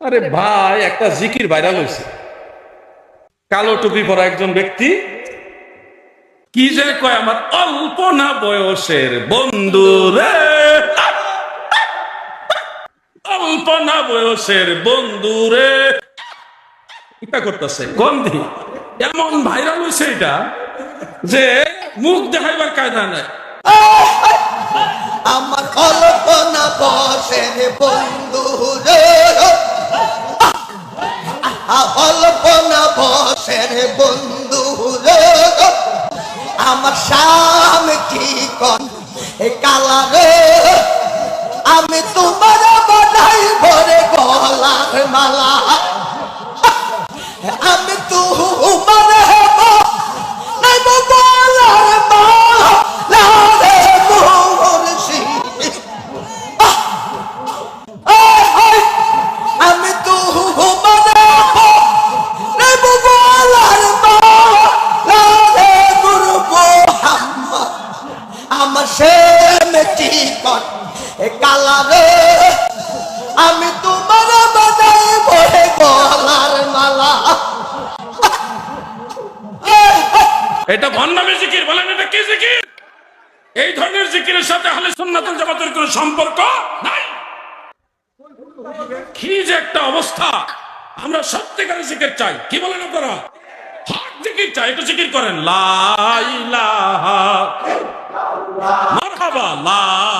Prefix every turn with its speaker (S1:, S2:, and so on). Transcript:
S1: আরে ভাই একটা জিকির ভাইরাল হয়েছে কালো টুপি পরা একজন ব্যক্তি কি যে কয় আমার অল্প না বয়সের বন্ধু রে। অল্প না বয়সের বন্ধু রে। এটা করতেছে। গন্ধি এমন ভাইরাল হয়েছে এটা যে মুখ দেখাইবার কায়দা নাই।
S2: আমার কল্পনা বসের বন্ধু রে। কল্পনা বসের বন্ধু আমার স্বামী কি কন? কালা রে, আমি তোমার বলাই ভরে গলার মালা। চিকন এ কালা রে, আমি তোমার বাজাই বলে গলার মালা।
S1: এটা ভন্ডামি জিকির, বলেন এটা কি জিকির? এই ধরনের জিকিরের সাথে আহলে সুন্নাতুল জামাতের কোনো সম্পর্ক নাই? কি যে একটা অবস্থা। আমরা সত্যিকারের জিকির চাই। কি বলেন আপনারা? হক জিকির চাই, একটু জিকির করেন। লা ইলাহা মারহাবা লা ইলাহা